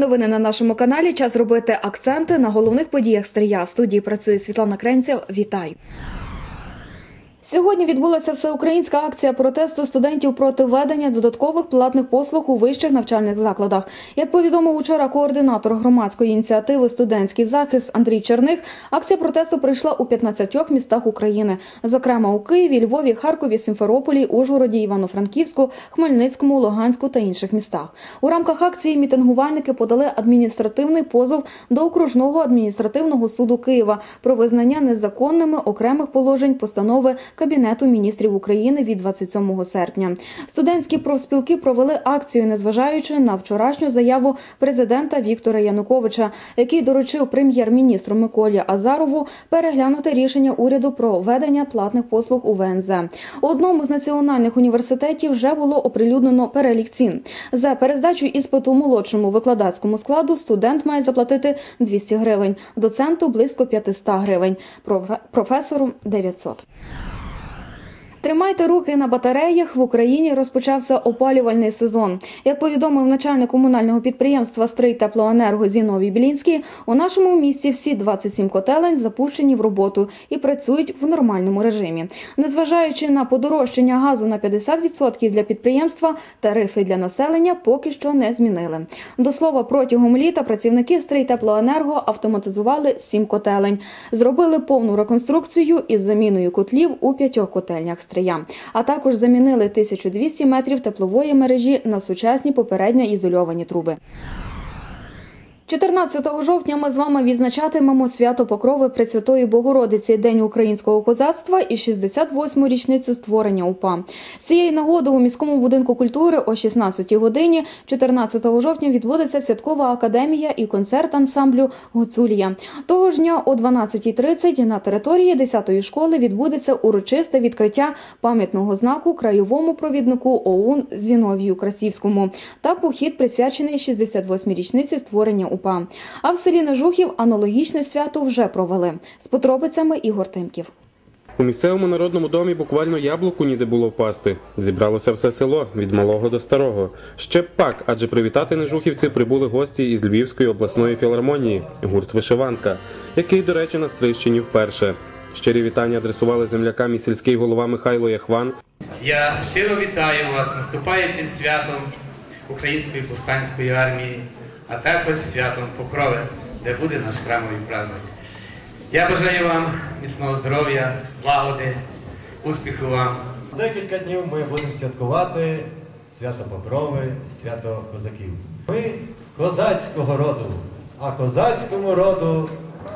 Новини на нашому каналі. Час робити акценти на головних подіях стрія. В студії працює Світлана Кренців. Вітаю. Сьогодні відбулася всеукраїнська акція протесту студентів проти введення додаткових платних послуг у вищих навчальних закладах. Як повідомив учора координатор громадської ініціативи Студентський захист Андрій Черних, акція протесту прийшла у 15 містах України, зокрема у Києві, Львові, Харкові, Сімферополі, Ужгороді, Івано-Франківську, Хмельницькому, Луганську та інших містах. У рамках акції мітингувальники подали адміністративний позов до окружного адміністративного суду Києва про визнання незаконними окремих положень постанови Кабінету міністрів України від 27 серпня. Студентські профспілки провели акцію, незважаючи на вчорашню заяву президента Віктора Януковича, який доручив прем'єр-міністру Миколі Азарову переглянути рішення уряду про введення платних послуг у ВНЗ. У одному з національних університетів вже було оприлюднено перелік цін. За перездачу іспиту молодшому викладацькому складу студент має заплатити 200 гривень, доценту близько 500 гривень, профе- професору 900. Тримайте руки на батареях. В Україні розпочався опалювальний сезон. Як повідомив начальник комунального підприємства Стрий Теплоенерго Зіновій Білінський, у нашому місті всі 27 котелень запущені в роботу і працюють в нормальному режимі. Незважаючи на подорожчання газу на 50% для підприємства, тарифи для населення поки що не змінили. До слова, протягом літа працівники Стрий Теплоенерго автоматизували 7 котелень, зробили повну реконструкцію із заміною котлів у п'ятьох котельнях Стрия, а також замінили 1200 метрів теплової мережі на сучасні попередньо ізольовані труби. 14 жовтня ми з вами відзначатимемо свято Покрови Пресвятої Богородиці, День українського козацтва і 68-му річницю створення УПА. З цієї нагоди у міському будинку культури о 16 годині 14 жовтня відбудеться святкова академія і концерт ансамблю Гуцулія. Того ж дня о 12.30 на території 10-ї школи відбудеться урочисте відкриття пам'ятного знаку краєвому провіднику ОУН Зіновію Красівському та похід присвячений 68-й річниці створення УПА. А в селі Нежухів аналогічне свято вже провели з подробицями Ігор Тимків. У місцевому народному домі буквально яблуку ніде було впасти. Зібралося все село від малого до старого. Ще б пак, адже привітати нежухівців прибули гості із Львівської обласної філармонії, гурт Вишиванка, який, до речі, на Стрищині вперше. Щирі вітання адресували землякам і сільський голова Михайло Яхван. Я щиро вітаю вас наступаючим святом Української повстанської армії, а також святом Покрови, де буде наш храмовий праздник. Я бажаю вам міцного здоров'я, злагоди, успіху вам. Декілька днів ми будемо святкувати свято Покрови, свято козаків. Ми козацького роду, а козацькому роду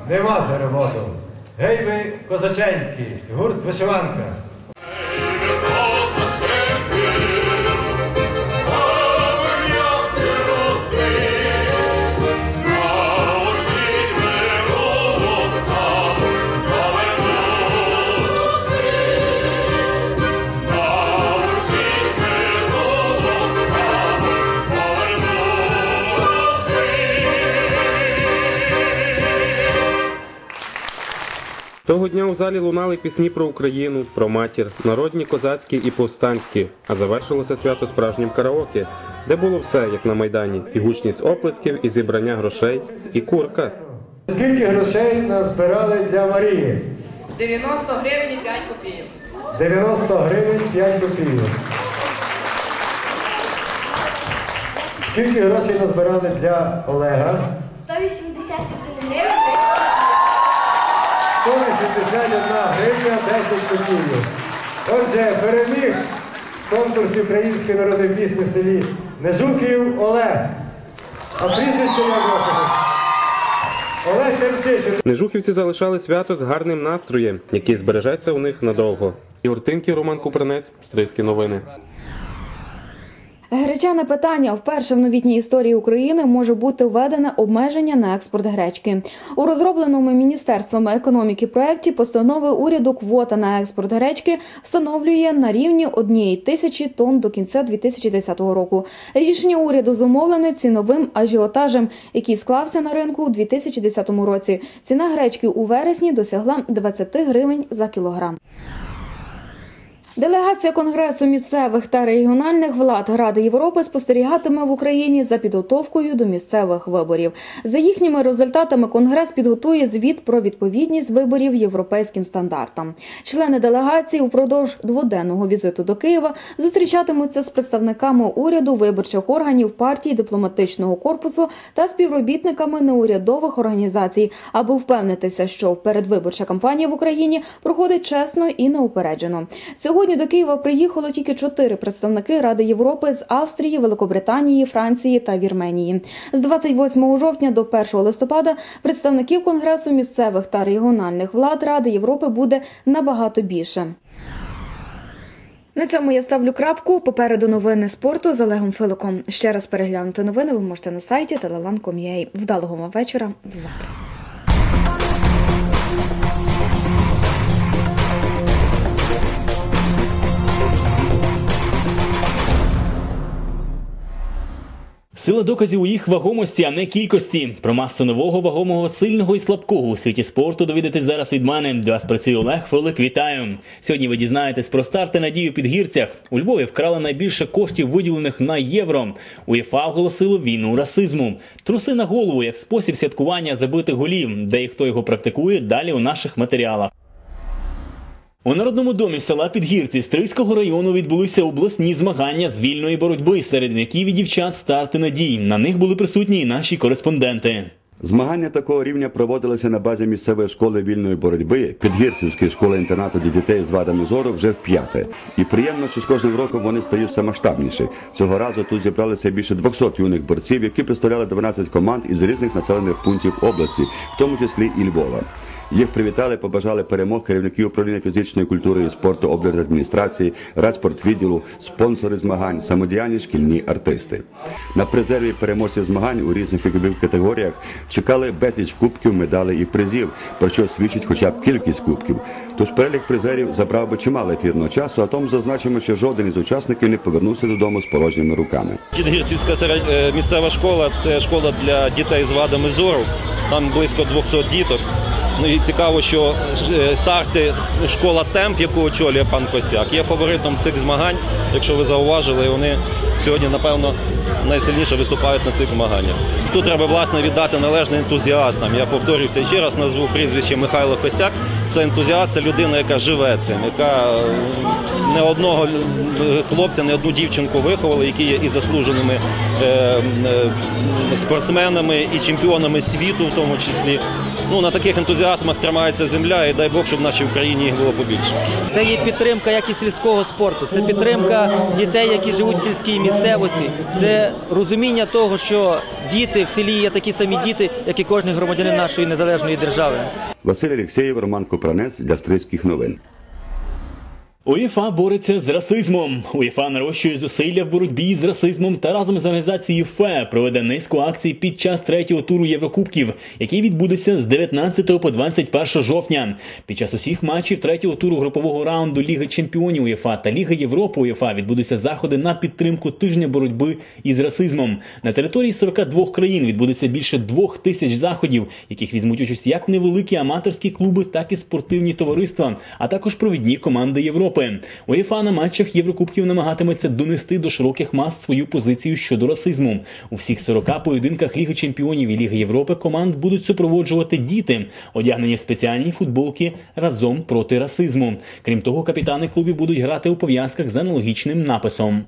нема переводу. Гей ви, козаченьки, гурт вишиванка. Того дня у залі лунали пісні про Україну, про матір, народні, козацькі і повстанські. А завершилося свято справжнім караоке, де було все, як на майдані: і гучність оплесків, і зібрання грошей, і курка. Скільки грошей назбирали для Марії? 90 гривень і 5 копійок. 90 гривень 5 копійок. Скільки грошей назбирали для Олега? 181 гривень. 181 гривня 10 копійок. Отже, переміг в конкурсі української народної пісні в селі Нежухів Олег. А прізвище як ваше? Олег Темчишин. Нежухівці залишали свято з гарним настроєм, який збережеться у них надовго. Ігор Роман Купринець, Стрийські новини. Гречане питання вперше в новітній історії України може бути введене обмеження на експорт гречки. У розробленому міністерством економіки проєкті постанови уряду квота на експорт гречки встановлює на рівні однієї тисячі тонн до кінця 2010 року. Рішення уряду зумовлене ціновим ажіотажем, який склався на ринку у 2010 році. Ціна гречки у вересні досягла 20 гривень за кілограм. Делегація Конгресу місцевих та регіональних влад Ради Європи спостерігатиме в Україні за підготовкою до місцевих виборів. За їхніми результатами Конгрес підготує звіт про відповідність виборів європейським стандартам. Члени делегації упродовж дводенного візиту до Києва зустрічатимуться з представниками уряду, виборчих органів, партій, дипломатичного корпусу та співробітниками неурядових організацій, аби впевнитися, що передвиборча кампанія в Україні проходить чесно і неупереджено. Сьогодні до Києва приїхало тільки чотири представники Ради Європи з Австрії, Великобританії, Франції та Вірменії. З 28 жовтня до 1 листопада представників Конгресу місцевих та регіональних влад Ради Європи буде набагато більше. На цьому я ставлю крапку. Попереду новини спорту з Олегом Филиком. Ще раз переглянути новини ви можете на сайті telelan.com.ua. Вдалого вам вечора. Завтра. Сила доказів у їх вагомості, а не кількості. Про масу нового, вагомого, сильного і слабкого у світі спорту довідатись зараз від мене. До вас працює Олег Филик. Вітаю. Сьогодні ви дізнаєтесь про старти надію під гірцях. У Львові вкрали найбільше коштів, виділених на євро. УЄФА оголосило війну расизму. Труси на голову як спосіб святкування забитих голів. Де і хто його практикує, далі у наших матеріалах. У народному домі села Підгірці Стрийського району відбулися обласні змагання з вільної боротьби, серед яких і дівчат старти надій. На них були присутні і наші кореспонденти. Змагання такого рівня проводилися на базі місцевої школи вільної боротьби Підгірцівської школи інтернату для дітей з вадами зору вже вп'яте. І приємно, що з кожним роком вони стають все масштабніші. Цього разу тут зібралися більше 200 юних борців, які представляли 12 команд із різних населених пунктів області, в тому числі і Львова. Їх привітали, побажали перемог керівники управління фізичної культури і спорту облдержадміністрації, радспортвідділу, спонсори змагань, самодіяльні шкільні артисти. На призерві переможці змагань у різних вікових категоріях чекали безліч кубків, медалей і призів, про що свідчить хоча б кількість кубків. Тож перелік призерів забрав би чимало ефірного часу, а тому зазначимо, що жоден із учасників не повернувся додому з порожніми руками. Підгірцівська е, місцева школа це школа для дітей з вадами зору. Там близько 200 діток. Ну і цікаво, що е, старти школа темп, яку очолює пан Костяк, є фаворитом цих змагань. Якщо ви зауважили, вони сьогодні, напевно, найсильніше виступають на цих змаганнях. Тут треба власне віддати належне ентузіастам. Я повторюся ще раз, назву прізвище Михайло Костяк. Це ентузіаст, це людина, яка живе цим, яка е, не одного е, хлопця, не одну дівчинку виховала, які є і заслуженими е, е, спортсменами, і чемпіонами світу, в тому числі. Ну на таких ентузіазмах тримається земля, і дай Бог, щоб в нашій Україні їх було побільше. Це є підтримка як і сільського спорту, це підтримка дітей, які живуть в сільській місцевості. Це розуміння того, що діти в селі є такі самі діти, як і кожен громадянин нашої незалежної держави. Василь Олексєєв, Роман Купранець для Стрийських новин. УЄФА бореться з расизмом. УЄФА нарощує зусилля в боротьбі з расизмом та разом з організацією ФЕ проведе низку акцій під час третього туру Єврокубків, який відбудеться з 19 по 21 жовтня. Під час усіх матчів третього туру групового раунду Ліги Чемпіонів УЄФА та Ліги Європи УЄФА відбудуться заходи на підтримку тижня боротьби із расизмом. На території 42 країн відбудеться більше двох тисяч заходів, яких візьмуть участь як невеликі аматорські клуби, так і спортивні товариства, а також провідні команди Європи. УЄФА на матчах Єврокубків намагатиметься донести до широких мас свою позицію щодо расизму. У всіх 40 поєдинках Ліги Чемпіонів і Ліги Європи команд будуть супроводжувати діти, одягнені в спеціальні футболки разом проти расизму. Крім того, капітани клубів будуть грати у пов'язках з аналогічним написом.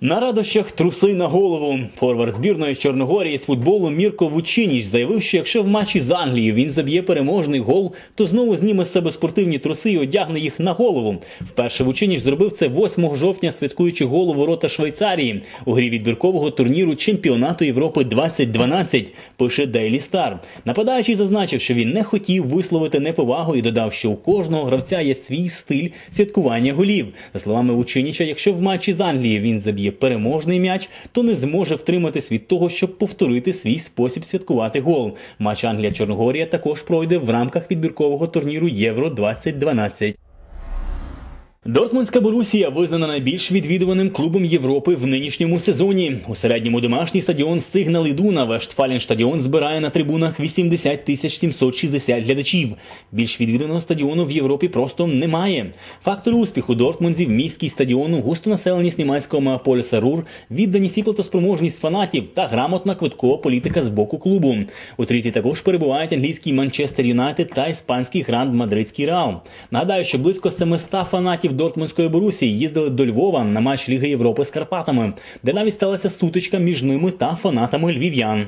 На радощах труси на голову. Форвард збірної Чорногорії з футболу Мірко Вучиніч заявив, що якщо в матчі з Англією він заб'є переможний гол, то знову зніме з себе спортивні труси і одягне їх на голову. Вперше Вучиніч зробив це 8 жовтня, святкуючи гол у ворота Швейцарії у грі відбіркового турніру чемпіонату Європи 2012, пише Daily Star. Нападаючий зазначив, що він не хотів висловити неповагу і додав, що у кожного гравця є свій стиль святкування голів. За словами Вучиніча, якщо в матчі з Англією він заб'є переможний м'яч, то не зможе втриматись від того, щоб повторити свій спосіб святкувати гол. Матч Англія-Чорногорія також пройде в рамках відбіркового турніру Євро 2012. Дортмундська Борусія визнана найбільш відвідуваним клубом Європи в нинішньому сезоні. У середньому домашній стадіон Сигнал Ідуна Вештфаленштадіон збирає на трибунах 80 тисяч 760 глядачів. Більш відвідуваного стадіону в Європі просто немає. Фактор успіху Дортмундзів міський стадіону, густонаселеність німецького мегаполіса Рур, відданість і платоспроможність фанатів та грамотна квиткова політика з боку клубу. У трійці також перебувають англійський Манчестер Юнайтед та іспанський гранд Мадридський Реал. Нагадаю, що близько 700 фанатів Дортмундської Борусії їздили до Львова на матч Ліги Європи з Карпатами, де навіть сталася сутичка між ними та фанатами львів'ян.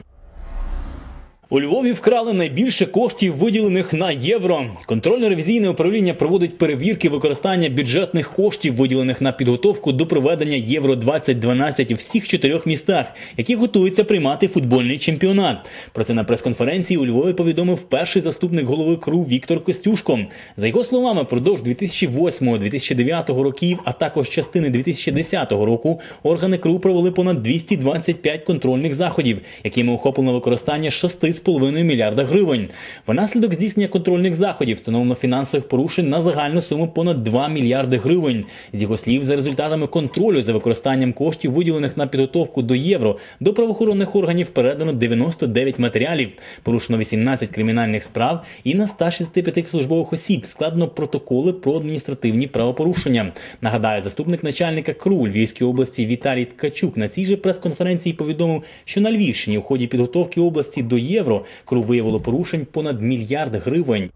У Львові вкрали найбільше коштів, виділених на євро. Контрольно-ревізійне управління проводить перевірки використання бюджетних коштів, виділених на підготовку до проведення Євро 2012 у всіх чотирьох містах, які готуються приймати футбольний чемпіонат. Про це на прес-конференції у Львові повідомив перший заступник голови КРУ Віктор Костюшко. За його словами, продовж 2008-2009 років, а також частини 2010 року, органи КРУ провели понад 225 контрольних заходів, якими охоплено використання 6,5 мільярда гривень. Внаслідок здійснення контрольних заходів встановлено фінансових порушень на загальну суму понад 2 мільярди гривень. З його слів, за результатами контролю за використанням коштів, виділених на підготовку до євро, до правоохоронних органів передано 99 матеріалів, порушено 18 кримінальних справ і на 165 службових осіб складено протоколи про адміністративні правопорушення. Нагадаю, заступник начальника КРУ у Львівській області Віталій Ткачук на цій же прес-конференції повідомив, що на Львівщині у ході підготовки області до євро КРУ виявило порушень понад мільярд гривень.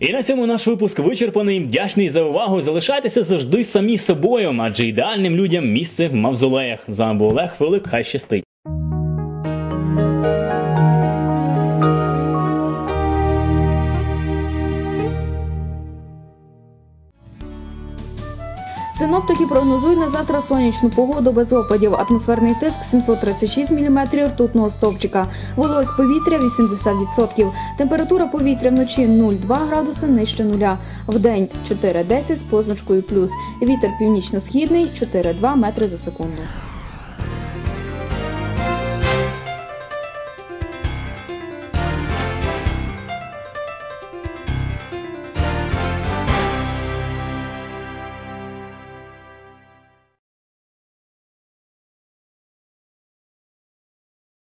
І на цьому наш випуск вичерпаний. Вдячний за увагу. Залишайтеся завжди самі собою, адже ідеальним людям місце в мавзолеях. З вами був Олег Филик. Хай щастить. Синоптики прогнозують на завтра сонячну погоду без опадів. Атмосферний тиск 736 мм ртутного стовпчика. Вологість повітря 80%. Температура повітря вночі 0,2 градуси нижче нуля. Вдень 4,10 з позначкою плюс. Вітер північно-східний 4,2 метри за секунду.